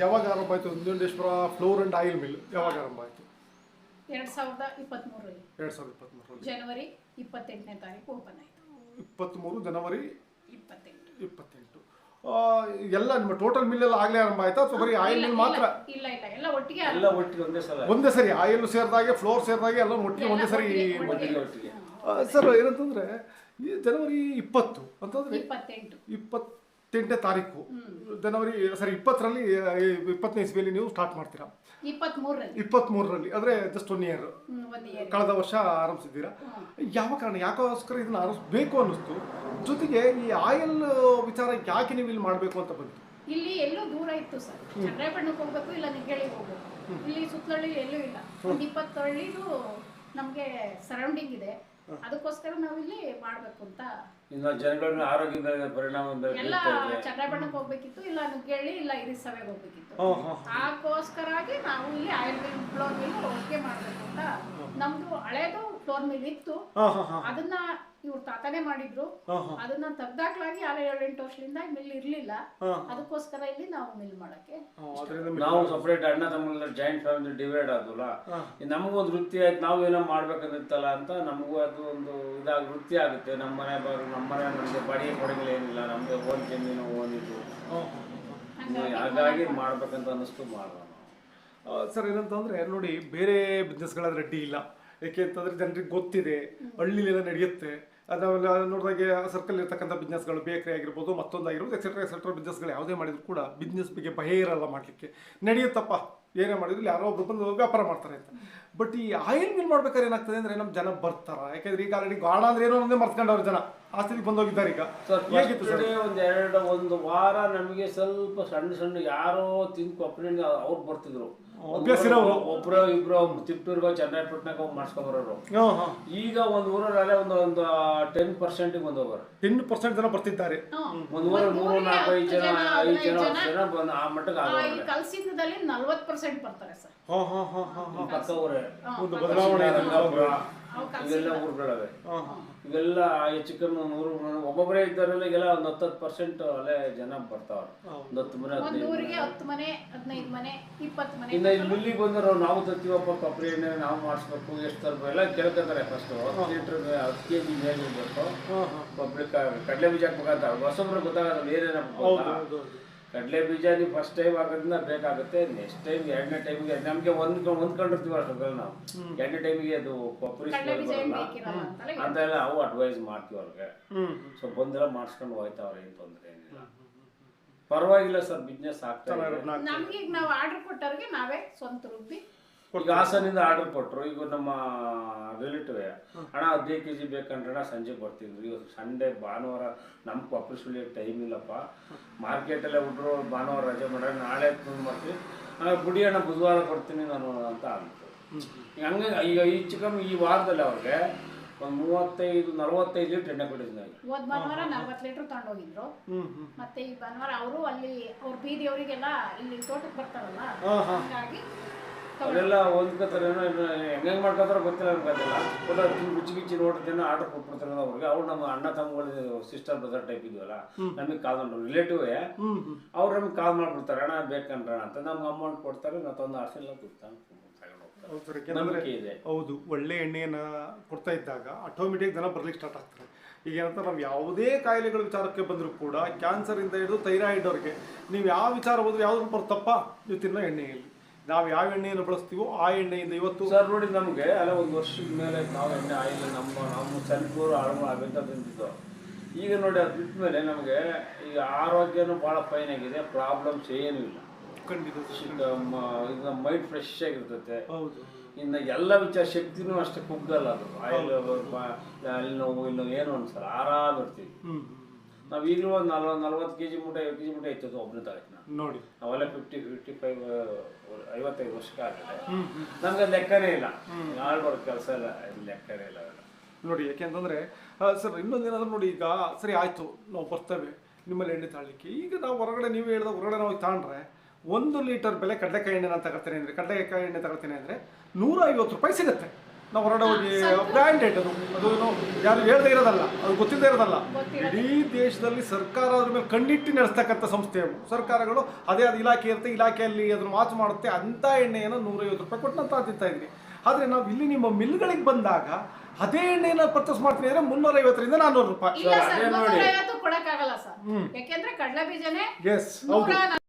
ಯಾವಾಗ ಆರಂಭ ಆಯಿತು? Nanjundeshwara flour and oil mill ಯಾವಾಗ ಆರಂಭ ಆಯಿತು? ಎರಡ್ ಸಾವಿರದ ಇಪ್ಪತ್ತ್ಮೂರರಲ್ಲಿ ಎರಡು ಸಾವಿರದ ಇಪ್ಪತ್ತ್ಮೂರರಲ್ಲಿ ಜನವರಿ ಇಪ್ಪತ್ತೆಂಟನೇ ತಾರೀಕು ಓಪನ್ ಆಯಿತು. ಇಪ್ಪತ್ತ್ಮೂರು ಜನವರಿ ಇಪ್ಪತ್ತೆಂಟು. ಇಪ್ಪತ್ತೆಂಟು. ಆ, ಎಲ್ಲ ನಿಮ್ಮ ಟೋಟಲ್ ಮಿಲ್ ಎಲ್ಲ ಆಗಲೇ ಆರಂಭ ಆಯ್ತಾ? ಅಥವಾ ಬರೀ ಆಯಿಲ್ ಮಿಲ್ ಮಾತ್ರ? ಇಲ್ಲ ಇಲ್ಲ ಎಲ್ಲ ಒಟ್ಟಿಗೆ ಎಲ್ಲ ಒಟ್ಟಿಗೆ ಒಂದೇ ಸಲ. ಒಂದೇ ಸರಿ ಆಯಿಲ್ ಸೇರಿದಾಗೆ ಫ್ಲೋರ್ ಸೇರಿದಾಗೆ ಎಲ್ಲ ಒಟ್ಟಿಗೆ ಒಂದೇ ಸರಿ ಒಟ್ಟಿಗೆ, ಒಟ್ಟಿಗೆ. ಸರ್ ಏನಂತಂದ್ರೆ ಈ ಜನವರಿ ಇಪ್ಪತ್ತು ಅಂತಂದ್ರೆ ಇಪ್ಪತ್ತೆಂಟು. ಇಪ್ಪತ್ತೆಂಟನೇ ತಾರೀಕು. ಜನವರಿ ಸರಿ ಇಪ್ಪತ್ತರಲ್ಲಿ ಇಪ್ಪತ್ತನೇ ಇಸ್ವಿಯಲ್ಲಿ ನೀವು ಸ್ಟಾರ್ಟ್ ಮಾಡ್ತೀರಾ? ಇಪ್ಪತ್ತ್ಮೂರರಲ್ಲಿ ಅಂದರೆ ಜಸ್ಟ್ ಒನ್ ಇಯರ್ ಕಳೆದ ವರ್ಷ ಆರಂಭಿಸಿದ್ದೀರಾ? ಯಾವ ಕಾರಣ ಯಾಕೋಸ್ಕರ ಇದನ್ನು ಆರಂಭಿಸಬೇಕು ಅನ್ನಿಸ್ತು? ಜೊತೆಗೆ ಈ ಆಯಿಲ್ ವಿಚಾರ ಯಾಕೆ ನೀವು ಇಲ್ಲಿ ಮಾಡಬೇಕು ಅಂತ ಬಂತು? ಇಲ್ಲಿ ಎಲ್ಲೂ ದೂರ ಇತ್ತು ಸರ್. ಚಂದ್ರಾಯಪಟ್ಟಣಕ್ಕೆ ಹೋಗ್ಬೇಕು ಇಲ್ಲ ನಿಗ್ಗಳಿಗ್ ಹೋಗ್ಬೇಕು. ಇಲ್ಲಿ ಸುತ್ತಳ್ಳಿ ಎಲ್ಲೂ ಇಲ್ಲ. ಒಂದು ಇಪ್ಪತ್ತು ಹಳ್ಳಿದು ನಮಗೆ ಸರೌಂಡಿಂಗ್ ಇದೆ. ಅದಕ್ಕೋಸ್ಕರ ನಾವು ಇಲ್ಲಿ ಮಾಡ್ಬೇಕು ಅಂತ. ಇನ್ನು ಜನಗಳನ್ನ ಆರೋಗ್ಯದ ಪರಿಣಾಮ ಎಲ್ಲ ಚಂದ್ರಬಣ್ಣಕ್ಕೆ ಹೋಗ್ಬೇಕಿತ್ತು ಇಲ್ಲ ನುಗ್ಗೇಳಿ ಇಲ್ಲ ಇರಿ ಸಭೆಗೆ ಹೋಗ್ಬೇಕಿತ್ತು. ಅದಕ್ಕೋಸ್ಕರಾಗಿ ನಾವು ಇಲ್ಲಿ ಆಯುರ್ವೇದ ಫ್ಲೋರ್ ಮಿಲ್ ಹೋಗಿ ಮಾಡ್ಬೇಕು ಅಂತ. ನಮ್ದು ಹಳೇದು ಫ್ಲೋರ್ ಮಿಲ್ ಇತ್ತು ಅದನ್ನ ಇವ್ರ ತಾತನೇ ಮಾಡಿದ್ರು. ಅದನ್ನ ತೆಗ್ದಾಕ್ಲಾಗಿ ಏಳು ಏಳೆಂಟು ವರ್ಷದಿಂದ ಮಿಲ್ ಇರ್ಲಿಲ್ಲ. ಅದಕ್ಕೋಸ್ಕರ ಇಲ್ಲಿ ನಾವು ಮಿಲ್ ಮಾಡಕ್ಕೆ. ಅದರಿಂದ ನಾವು ಸಪ್ರೇಟ್ ಅಣ್ಣ ತಮ್ಮ ಜಾಯಿಂಟ್ ಫ್ಯಾಮಿಲಿ ಡಿವೈಡ್ ಆದ್ವಲ್ಲ? ನಮಗೂ ಒಂದು ವೃತ್ತಿ ಆಯ್ತು ನಾವು ಏನೋ ಮಾಡ್ಬೇಕಂದಿತ್ತಲ್ಲ ಅಂತ ನಮಗೂ ಅದು ಒಂದು ಇದಾಗ ವೃತ್ತಿ ಆಗುತ್ತೆ. ನಮ್ಮ ಮನೆ ಬಾರು ನಮ್ಮ ಮನೆ ನಮಗೆ ಬಾಡಿಗೆ ಕೊಡಂಗಿಲ್ಲ ಏನಿಲ್ಲ ನಮ್ಗೆ ಓನ್ ಜಮೀನು ಓದಿದ್ದು ಹಾಗಾಗಿ ಮಾಡ್ಬೇಕಂತ ಅನ್ನಿಸ್ತು ಮಾಡೋಣ ಸರ್ ಏನಂತಂದ್ರೆ ನೋಡಿ ಬೇರೆ ಬಿಸ್ನೆಸ್ಗಳಾದ್ರೆ ಅಡ್ಡಿ ಇಲ್ಲ. ಏಕೆ ಅಂತಂದ್ರೆ ಜನರಿಗೆ ಗೊತ್ತಿದೆ ಹಳ್ಳಿಲೆಲ್ಲ ನಡೆಯುತ್ತೆ. ಅದಾವೆಲ್ಲ ನೋಡಿದಾಗೆ ಸರ್ಕಲ್ ಇರ್ತಕ್ಕಂಥ ಬಿಸ್ನೆಸ್ಗಳು ಬೇಕರಿ ಆಗಿರ್ಬೋದು ಮತ್ತೊಂದಾಗಿರ್ಬೋದು ಎಕ್ಸೆಟ್ರಾ ಎಕ್ಸೆಟ್ರಾ ಬಿಸ್ನೆಸ್ಗಳು ಯಾವುದೇ ಮಾಡಿದ್ರು ಕೂಡ ಬಿಸ್ನೆಸ್ ಬಗ್ಗೆ ಭಯ ಇರಲ್ಲ ಮಾಡಲಿಕ್ಕೆ. ನಡೆಯುತ್ತಪ್ಪ ಏನೇ ಮಾಡಿದ್ರು ಯಾರೋ ಒಬ್ಬರು ಬಂದು ವ್ಯಾಪಾರ ಮಾಡ್ತಾರೆ ಅಂತ. ಬಟ್ ಈ ಆಯಿಲ್ ಮಿಲ್ ಮಾಡ್ಬೇಕಾದ್ರೆ ಏನಾಗ್ತದೆ ಅಂದ್ರೆ ನಮ್ಮ ಜನ ಬರ್ತಾರ. ಯಾಕಂದ್ರೆ ಈಗ ಆಲ್ರೆಡಿ ಗಾಣ ಅಂದ್ರೆ ಏನೋ ಒಂದೇ ಮರ್ತ್ಕೊಂಡವ್ರು ಜನ. ಆಸ್ತಿಗೆ ಬಂದೋಗಿದ್ದಾರೆ ಈಗ. ಒಂದು ಎರಡು ಒಂದು ವಾರ ನಮಗೆ ಸ್ವಲ್ಪ ಸಣ್ಣ ಸಣ್ಣ ಯಾರೋ ತಿಂದು ಕೊಪ್ಪಳಿಂದ ಅವ್ರು ಬರ್ತಿದ್ರು. ಅಭ್ಯಾಸ ಇರೋರು. ಒಬ್ರು ಇಬ್ರು ತಿಪ್ಪೂರ್ಗೋ ಚನ್ನಪಟ್ಟಣಕ್ಕೆ ಹೋಗಿ ಮಾಡಿಸ್ಕೊಂಡ್ಬರೋರು ಹಾಂ ಹಾಂ. ಈಗ ಒಂದ್ ಊರಲ್ಲೇ ಒಂದು ಒಂದು ಟೆನ್ ಪರ್ಸೆಂಟ್ ಬಂದವರು. ಹೋಗೋರು ಟೆನ್ ಪರ್ಸೆಂಟ್ ಜನ ಬರ್ತಿದ್ದಾರೆ. ಒಂದ್ ಊರ ಮೂರು ನಾಲ್ಕು ಐದು ಜನ ಐದು ಜನ ಹತ್ತು ಜನ ಬಂದು ಆ ಮಟ್ಟಕ್ಕೆ ಆ, ಆಗೋರು ಈ ಕಲ್ಸಿಂಗದಲ್ಲಿ ನಲ್ವತ್ ಪರ್ಸೆಂಟ್ ಬರ್ತಾರೆ ಸರ್. ಹಾ ಹಾ ಹಾ ಹಾ ಹಾಂ. ಪಕ್ಕ ಊರೇ ಒಂದು ಬದಲಾವಣೆ ಇವೆಲ್ಲ ಊರುಗಳವೆ. ಇವೆಲ್ಲ ಹೆಚ್ಚು ಕಮ್ಮಿ ನೂರು ಒಬ್ಬೊಬ್ಬರೇ ಇದ್ದಾರೆಲ್ಲ ಈಗೆಲ್ಲ ಒಂದು ಹತ್ತತ್ತು ಪರ್ಸೆಂಟ್ ಅಲ್ಲೇ ಜನ ಬರ್ತಾವ್ರೆ. ಒಂದು ಹತ್ತು ಮನೆ ಹದಿನೈದು ಮನೆ. ಹದಿನೈದು ಮನೆ ಇಪ್ಪತ್ತು ಮನೆ ಇನ್ನು ಇಲ್ಲಿ ಮಿಲ್ಲಿಗೆ ಬಂದರು ನಾವು ತತ್ತೀವಪ್ಪ ಕೊಬ್ಬರಿ ಎಣ್ಣೆ ನಾವು ಮಾಡಿಸ್ಬೇಕು ಎಷ್ಟು ತರಬೇಕು ಎಲ್ಲ ಕೇಳ್ಕೊತಾರೆ ಫಸ್ಟು ಹತ್ತು ಲೀಟ್ರ್ ಹತ್ತು ಕೆ ಜಿ ಮೇಲೆ ಇರಬೇಕು ಹಾಂ ಹಾಂ. ಕೊಬ್ಬರಿ ಕಡಲೆ ಬೀಜ ಹಾಕ್ಬೇಕಂತ ಹೊಸಬ್ರು ಗೊತ್ತಾಗಲ್ಲ ಏನೇನು ಕಡಲೆ ಬೀಜ ನೀವು ಫಸ್ಟ್ ಟೈಮ್ ಹಾಕೋದ್ರಿಂದ ಬೇಕಾಗುತ್ತೆ ನೆಕ್ಸ್ಟ್ ಟೈಮ್ ಎರಡನೇ ಟೈಮಿಗೆ ನಮಗೆ ಒಂದು ಹೊಂದ್ಕೊಂಡಿರ್ತೀವಿ ಅಷ್ಟೊತ್ತಲ್ಲಿ ನಾವು. ಎರಡನೇ ಟೈಮಿಗೆ ಅದು ಕೊಬ್ಬರಿ ಅಂತೆಲ್ಲ ಅವು ಏನ್ ಬರಲ್ಲ ಅಂತ ಎಲ್ಲ ನಾವು ಅಡ್ವೈಸ್ ಮಾಡ್ತೀವಿ ಅವ್ರಿಗೆ. ಸೊ ಬಂದೆಲ್ಲ ಮಾಡಿಸ್ಕೊಂಡು ಹೋಯ್ತಾವ್ರೆ ಏನು ತೊಂದರೆ ಏನಿಲ್ಲ ಪರವಾಗಿಲ್ಲ ಸರ್ ಬಿಸ್ನೆಸ್ ಆಗ್ತಾ ನಮ್ಗೆ ಈಗ ನಾವು ಆರ್ಡರ್ ಕೊಟ್ಟವ್ರಿಗೆ ನಾವೇ ಸ್ವಂತ ರುಬ್ಬಿ ಈಗ ಹಾಸನಿಂದ ಆರ್ಡರ್ ಕೊಟ್ಟರು ಈಗ ನಮ್ಮ ರಿಲೇಟಿವ್ ಅಣ್ಣ ಹದಿನೈದು ಕೆ ಜಿ ಬೇಕಂದ್ರೆ ಸಂಜೆ ಬರ್ತಿದ್ರು. ಇವತ್ತು ಸಂಡೇ ಭಾನುವಾರ ನಮ್ಮ ಸುಳಿಯೋಕೆ ಟೈಮ್ ಇಲ್ಲಪ್ಪ. ಮಾರ್ಕೆಟಲ್ಲೇ ಹುಡ್ರು ಭಾನುವಾರ ರಜೆ ಮಾಡ್ರೆ ನಾಳೆ ತಂದು ಮಾಡ್ತೀವಿ. ಆಮೇಲೆ ಬುಡಿ ಅಣ್ಣ ಬುಧವಾರ ಕೊಡ್ತೀನಿ ನಾನು ಅಂತ ಅಂತು ಈಗ ಹಂಗೆ ಈಗ ಹೆಚ್ಚು ಕಮ್ಮಿ ಈ ವಾರದಲ್ಲಿ ಅವ್ರಿಗೆ ಒಂದು ಮೂವತ್ತೈದು ನಲವತ್ತೈದು ಲೀಟರ್ ಎಣ್ಣೆ ಕೊಟ್ಟಿದ್ದೀನಿ. ಹೋದ್ ಭಾನುವಾರ ನಲ್ವತ್ತು ಲೀಟರ್ ತಗೊಂಡೋಗಿದ್ರು. ಹ್ಞೂ ಹ್ಞೂ ಮತ್ತೆ ಈ ಭಾನುವಾರ ಅವರು ಅಲ್ಲಿ ಅವ್ರ ಬೀದಿಯವರಿಗೆಲ್ಲ ಇಲ್ಲಿ ತೋಟಕ್ಕೆ ಬರ್ತಾರಲ್ಲ ಹಾಗಾಗಿ ಏನೋ ಇನ್ನು ಹೆಂಗೆ ಮಾಡ್ಕೋತಾರೋ ಗೊತ್ತಿಲ್ಲ ಅದೆಲ್ಲ ಫೋಟೋ ಬಿಚ್ಚಿ ಗಿಚ್ಚಿ ನೋಡ್ತೇನೆ ಆರ್ಡರ್ ಕೊಟ್ಬಿಡ್ತಾರೆ ಅವ್ರಿಗೆ. ಅವ್ರು ನಮ್ಮ ಅಣ್ಣ ತಮ್ಮಗಳು ಸಿಸ್ಟರ್ ಬ್ರದರ್ ಟೈಪ್ ಇದ್ವಲ್ಲ ನಮಗೆ ಕಾಲ್ ಮಾಡಿ ರಿಲೇಟಿವ್ ಅವ್ರು ನಮ್ಗೆ ಕಾಲ್ ಮಾಡ್ಬಿಡ್ತಾರೆ. ಅಣ್ಣ ಬೇಕಂದ್ರೆ ಅಂತ. ನಮ್ಗೆ ಅಮೌಂಟ್ ಕೊಡ್ತಾರೆ ಮತ್ತೊಂದು ಆಸೆಲ್ಲ ಕೊಡ್ತಾನೆ ಹೌದು ಇದೆ. ಒಳ್ಳೆ ಎಣ್ಣೆಯನ್ನ ಕೊಡ್ತಾ ಇದ್ದಾಗ ಆಟೋಮೆಟಿಕ್ ಜನ ಬರ್ಲಿಕ್ಕೆ ಸ್ಟಾರ್ಟ್ ಆಗ್ತಾರೆ ಈಗ ಏನಂತ ನಾವು ಯಾವುದೇ ಕಾಯಿಲೆಗಳ ವಿಚಾರಕ್ಕೆ ಬಂದರೂ ಕೂಡ ಕ್ಯಾನ್ಸರಿಂದ ಹಿಡಿದು ಥೈರಾಯ್ಡ್ ಅವ್ರಿಗೆ ನೀವು ಯಾವ ವಿಚಾರ ಹೋದ್ರೆ ಯಾವ್ದು ಬರ್ತಪ್ಪ ನೀವು ತಿನ್ನೋ ಎಣ್ಣೆಯಲ್ಲಿ. ನಾವು ಯಾವ ಎಣ್ಣೆಯನ್ನು ಬಳಸ್ತೀವೋ ಆ ಎಣ್ಣೆಯಿಂದ ಇವತ್ತು ಸರ್ ನೋಡಿ ನಮಗೆ ಅಲ್ಲ ಒಂದು ವರ್ಷದ ಮೇಲೆ ನಾವು ಎಣ್ಣೆ ಆಯಿಲ್ ನಮ್ಮ ನಮ್ಮ ಸೆಲ್ಫೂರು ಆಳು ಅವೆಂತ ತಿಂತಿದ್ದು ಈಗ ನೋಡಿ ಅದು ಬಿಟ್ಟ ಮೇಲೆ ನಮಗೆ ಈಗ ಆರೋಗ್ಯನೂ ಭಾಳ ಫೈನ್ ಆಗಿದೆ ಪ್ರಾಬ್ಲಮ್ಸ್ ಏನೂ ಇಲ್ಲ. ಖಂಡಿತ. ಮೈಂಡ್ ಫ್ರೆಶ್ ಆಗಿರ್ತೈತೆ. ಹೌದು. ಇನ್ನು ಎಲ್ಲ ವಿಚಾರ ಶಕ್ತಿನೂ ಅಷ್ಟೇ ಕುಗ್ಗಲ್ಲ ಅದು. ಆಯಿಲ್ ಅಲ್ಲಿ ನೋವು ಇಲ್ಲಿ ಏನು ಅನ್ಸಲ್ಲ ಆರಾಮ್ ಇರ್ತೀವಿ. ಹ್ಞೂ ನಾವು ಈಗಲೂ ಒಂದು ನಲ್ವತ್ತು ನಲ್ವತ್ತು ಕೆ ಜಿ ಮೂಟೆ ಐವತ್ತು ಕೆ ಜಿ ಮೂಟೆ ಇತ್ತು ಒಬ್ಬನೇ ನಾನು ನೋಡಿ. ಅವೆಲ್ಲ ಫಿಫ್ಟಿ ಫಿಫ್ಟಿ ಫೈವ್ ಐವತ್ತೈದು ವರ್ಷಕ್ಕೆ ಆಗಿದೆ ನಮ್ಗೆ ಲೆಕ್ಕನೇ ಇಲ್ಲ. ಆಳ್ಬಾರ್ದು ಕೆಲಸ ಇಲ್ಲ. ಲೆಕ್ಕನೇ ಇಲ್ಲ ನೋಡಿ ನೋಡಿ ಯಾಕೆಂತಂದ್ರೆ ಸರ್ ಇನ್ನೊಂದೇನಾದ್ರೂ ನೋಡಿ ಈಗ ಸರಿ ಆಯಿತು ನಾವು ಬರ್ತೇವೆ ನಿಮ್ಮಲ್ಲಿ ಎಣ್ಣೆ ತಾಳಲಿಕ್ಕೆ. ಈಗ ನಾವು ಹೊರಗಡೆ ನೀವು ಹೇಳಿದ ಹೊರಗಡೆ ನಾವು ತಾಂಡ್ರೆ ಒಂದು ಲೀಟರ್ ಬೆಲೆ ಕಡಲೆಕಾಯಿ ಎಣ್ಣೆ ನಾನು ತಗೊಳ್ತೇನೆ ಅಂದರೆ ಕಡಲೆಕಾಯಿ ಎಣ್ಣೆ ತಗೊಳ್ತೇನೆ ಅಂದರೆ ನೂರ ಐವತ್ತು ರೂಪಾಯಿ ಸಿಗುತ್ತೆ. ನಾವು ಹೊರಗಡೆ ಹೋಗಿ ಬ್ರ್ಯಾಂಡೆಡ್ ಅದು. ಅದು ಏನು ಯಾರು ಹೇಳ್ದೇ ಇರೋದಲ್ಲ ಅದು ಗೊತ್ತಿದ್ದೇ ಇರೋದಲ್ಲ. ಇಡೀ ದೇಶದಲ್ಲಿ ಸರ್ಕಾರ ಅದ್ರ ಮೇಲೆ ಕಣ್ಣಿಟ್ಟು ನಡೆಸ್ತಕ್ಕಂಥ ಸಂಸ್ಥೆ ಅವು ಸರ್ಕಾರಗಳು ಅದೇ ಅದು ಇಲಾಖೆ ಇರುತ್ತೆ ಇಲಾಖೆಯಲ್ಲಿ ಅದನ್ನು ವಾಚ್ ಮಾಡುತ್ತೆ ಅಂಥ ಎಣ್ಣೆಯನ್ನು ನೂರೈವತ್ತು ರೂಪಾಯಿ ಕೊಟ್ಟು ನಾನು ತಿಂತಾ ಆದರೆ ನಾವು ಇಲ್ಲಿ ನಿಮ್ಮ ಮಿಲ್ಗಳಿಗೆ ಬಂದಾಗ ಅದೇ ಎಣ್ಣೆಯನ್ನು ಪರ್ಚೇಸ್ ಮಾಡ್ತೀನಿ ಅಂದರೆ ಮುನ್ನೂರೈವತ್ತರಿಂದ ನಾನ್ನೂರು ರೂಪಾಯಿ. ಯಾಕೆಂದ್ರೆ ಕಡಲೆ ಬೀಜನೇ ಎಸ್ ಹೌದು.